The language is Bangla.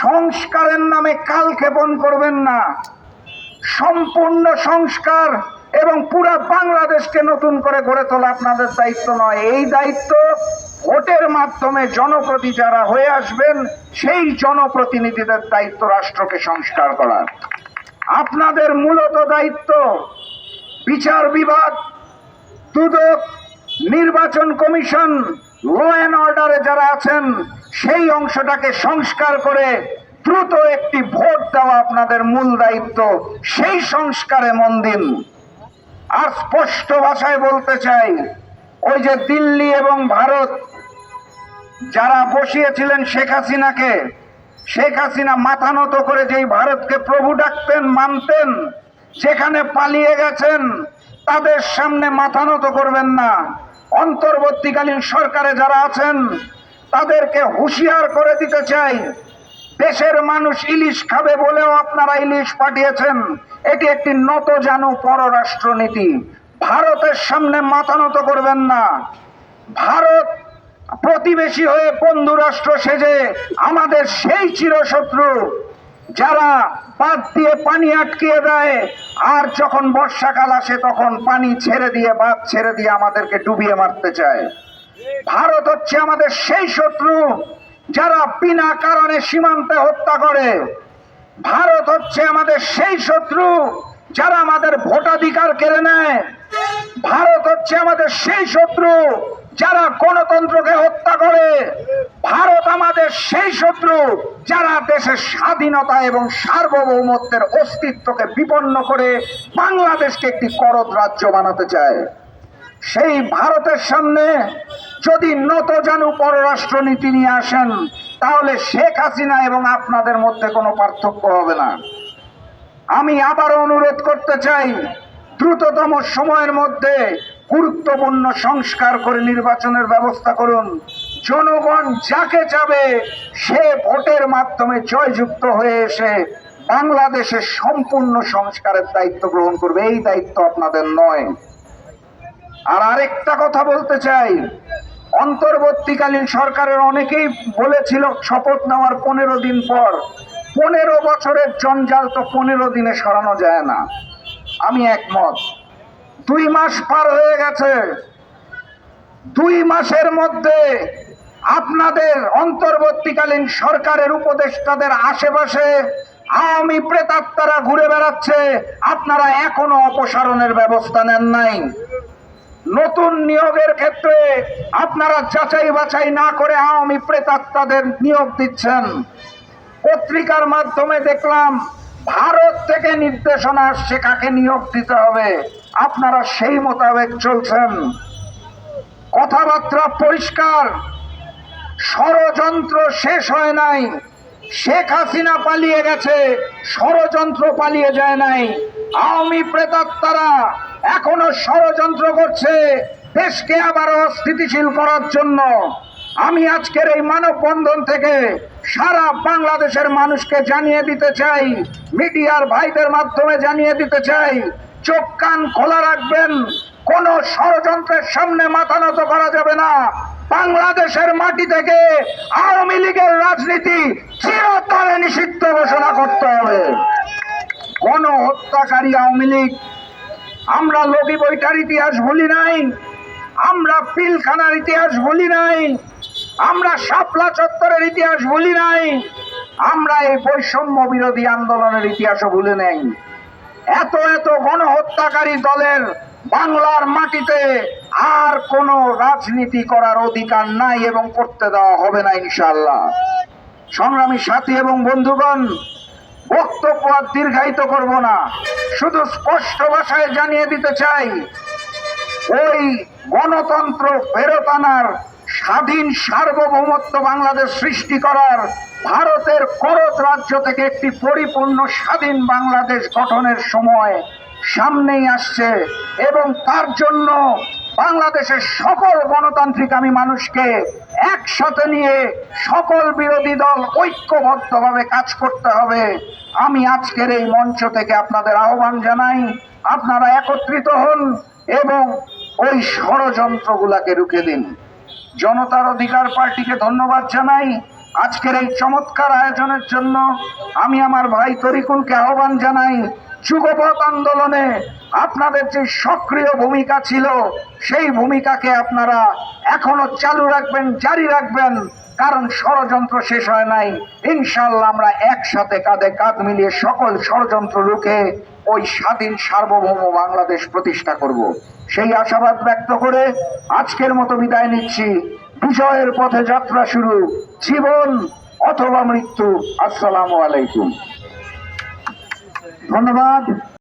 সংস্কারের নামে কালক্ষেপণ করবেন না। সম্পূর্ণ সংস্কার এবং পুরা বাংলাদেশকে নতুন করে গড়ে তোলা আপনাদের দায়িত্ব নয়। এই দায়িত্ব ভোটের মাধ্যমে জনপ্রতি যারা হয়ে আসবেন, সেই জনপ্রতিনিধিদের দায়িত্ব রাষ্ট্রকে সংস্কার করার। আপনাদের মূলত দায়িত্ব বিচার বিভাগ, দুদক, নির্বাচন কমিশন ল অ্যান্ড অর্ডারে যারা আছেন সেই অংশটাকে সংস্কার করে দ্রুত একটি ভোট দেওয়া আপনাদের মূল দায়িত্ব, সেই সংস্কারে মন দিন। আর স্পষ্ট ভাষায় বলতে চাই, ওই যে দিল্লি এবং ভারত, যারা বসিয়েছিলেন শেখ হাসিনাকে, শেখ হাসিনা মাথা নত করে যেই ভারতকে প্রভু ডাকতেন, মানতেন, যেখানে পালিয়ে গেছেন, তাদের সামনে মাথা নত করবেন না। অন্তর্বর্তীকালীন সরকারে যারা আছেন তাদেরকে হুঁশিয়ার করে দিতে চাই। দেশের মানুষ ইলিশ খাবে বলেও আপনারা ইলিশ পাঠিয়েছেন। এটি একটি নত জানু পররাষ্ট্রনীতি। ভারতের সামনে মাথা নত করবেন না। ভারত প্রতিবেশী হয়ে বন্ধু রাষ্ট্র সেজে আমাদের সেই চিরশত্রু, যারা বাদ দিয়ে পানি আটকিয়ে দেয়। আর যখন বর্ষাকাল আসে তখন পানি ছেড়ে দিয়ে বাদ ছেড়ে দিয়ে আমাদেরকে ডুবিয়ে মারতে চায়। ভারত হচ্ছে আমাদের সেই শত্রু যারা বিনা কারণে সীমান্তে হত্যা করে। ভারত হচ্ছে আমাদের সেই শত্রু যারা আমাদের ভোটাধিকার কেড়ে নেয়। ভারত হচ্ছে আমাদের সেই শত্রু যারা গণতন্ত্রকে হত্যা করে। ভারত আমাদের সেই শত্রু যারা দেশের স্বাধীনতা এবং সার্বভৌমত্বের অস্তিত্বকে বিপন্ন করে বাংলাদেশকে একটি করদ রাজ্য বানাতে চায়। সেই ভারতের সামনে যদি নত জানু পররাষ্ট্র নীতি নিয়ে আসেন, তাহলে শেখ হাসিনা এবং আপনাদের মধ্যে কোনো পার্থক্য হবে না। আমি আবারও অনুরোধ করতে চাই, দ্রুততম সময়ের মধ্যে গুরুত্বপূর্ণ সংস্কার করে নির্বাচনের ব্যবস্থা করুন। জনগণ যাকে যাবে সে ভোটের মাধ্যমে জয়যুক্ত হয়ে এসে বাংলাদেশের সম্পূর্ণ সংস্কারের দায়িত্ব গ্রহণ করবে। এই দায়িত্ব আপনাদের নয়। আর আরেকটা কথা বলতে চাই অন্তর্বর্তীকালীন সরকারের অনেকেই বলেছিল শপথ নেওয়ার পনেরো দিন পর। পনেরো বছরের জঞ্জাল তো পনেরো দিনে সরানো যায় না। আমি একমত। দুই মাস পার হয়ে গেছে। দুই মাসের মধ্যে আপনাদের অন্তর্বর্তীকালীন সরকারের উপদেষ্টাদের আশেপাশে আওয়ামী প্রেতাত্মারা ঘুরে বেড়াচ্ছে। আপনারা এখনও অপসারণের ব্যবস্থা নেন নাই। নতুন নিয়োগের ক্ষেত্রে আপনারা যাচাই বাছাই না করে আওয়ামী প্রেতাত্মাদের নিয়োগ দিচ্ছেন। পত্রিকার মাধ্যমে দেখলাম, ভারত থেকে নির্দেশনা আসছে কাকে নিয়োগ দিতে হবে। আপনারা সেই মোতাবেক চলছেন। কথাবার্তা পরিষ্কার, ষড়যন্ত্র শেষ হয় নাই। শেখ হাসিনা পালিয়ে গেছে, ষড়যন্ত্র পালিয়ে যায় নাই। আওয়ামী প্রেতাত্মারা এখনও ষড়যন্ত্র করছে। দেশকে আবার অস্থিতিশীল করার জন্য। আমি আজকের এই মানববন্ধন থেকে সারা বাংলাদেশের মানুষকে জানিয়ে দিতে চাই, মিডিয়ার ভাইদের মাধ্যমে জানিয়ে দিতে চাই, চোখ কান খোলা রাখবেন, কোন ষড়যন্ত্রের সামনে মাথা নত করা যাবে না। বাংলাদেশের মাটি থেকে আওয়ামী লীগের রাজনীতি চিরতরে নিষিদ্ধ ঘোষণা করতে হবে। কোন হত্যাকারী আওয়ামী লীগ আমরা লগি বইটার ইতিহাস ভুলি নাই। আমরা পিলখানার ইতিহাস ভুলি নাই। আমরা শাপলা চত্বরের ইতিহাস ভুলি নাই। আমরা এই বৈষম্য বিরোধী আন্দোলনের ইতিহাসও ভুলে নেই। এত এত গণহত্যাকারী দলের বাংলার মাটিতে আর কোনো রাজনীতি করার অধিকার নাই এবং করতে দেওয়া হবে না ইনশাল্লাহ সংগ্রামী সাথী এবং বন্ধুগণ বক্তব্য আর দীর্ঘায়িত করব না। শুধু স্পষ্ট ভাষায় জানিয়ে দিতে চাই, ওই গণতন্ত্র ফেরত আনার স্বাধীন সার্বভৌমত্ব বাংলাদেশ সৃষ্টি করার ভারতের করত রাজ্য থেকে একটি পরিপূর্ণ স্বাধীন বাংলাদেশ গঠনের সময় সামনেই আসছে এবং তার জন্য বাংলাদেশের সকল গণতান্ত্রিক আমি মানুষকে একসাথে নিয়ে সকল বিরোধী দল ঐক্যবদ্ধভাবে কাজ করতে হবে। আমি আজকের এই মঞ্চ থেকে আপনাদের আহ্বান জানাই, আপনারা একত্রিত হন এবং ওই ষড়যন্ত্রগুলাকে রুখে দিন। জনতার অধিকার পার্টিকে ধন্যবাদ জানাই। আজকের এই চমৎকার আয়োজনের জন্য আমি আমার ভাই তরিকুলকে আহ্বান জানাই যুগপথ আন্দোলনে আপনাদের যে সক্রিয় ভূমিকা ছিল, সেই ভূমিকাকে আপনারা এখনও চালু রাখবেন, জারি রাখবেন। কারণ ষড়যন্ত্র শেষ হয় নাই। ইনশাল্লাহ আমরা একসাথে কাঁধে কাঁধ মিলিয়ে সকল ষড়যন্ত্র রুখে ওই স্বাধীন সার্বভৌম বাংলাদেশ প্রতিষ্ঠা করব। সেই আশাবাদ ব্যক্ত করে আজকের মতো বিদায় নিচ্ছি। বিজয়ের পথে যাত্রা শুরু। জীবন অথবা মৃত্যু। আসসালামু আলাইকুম। ধন্যবাদ।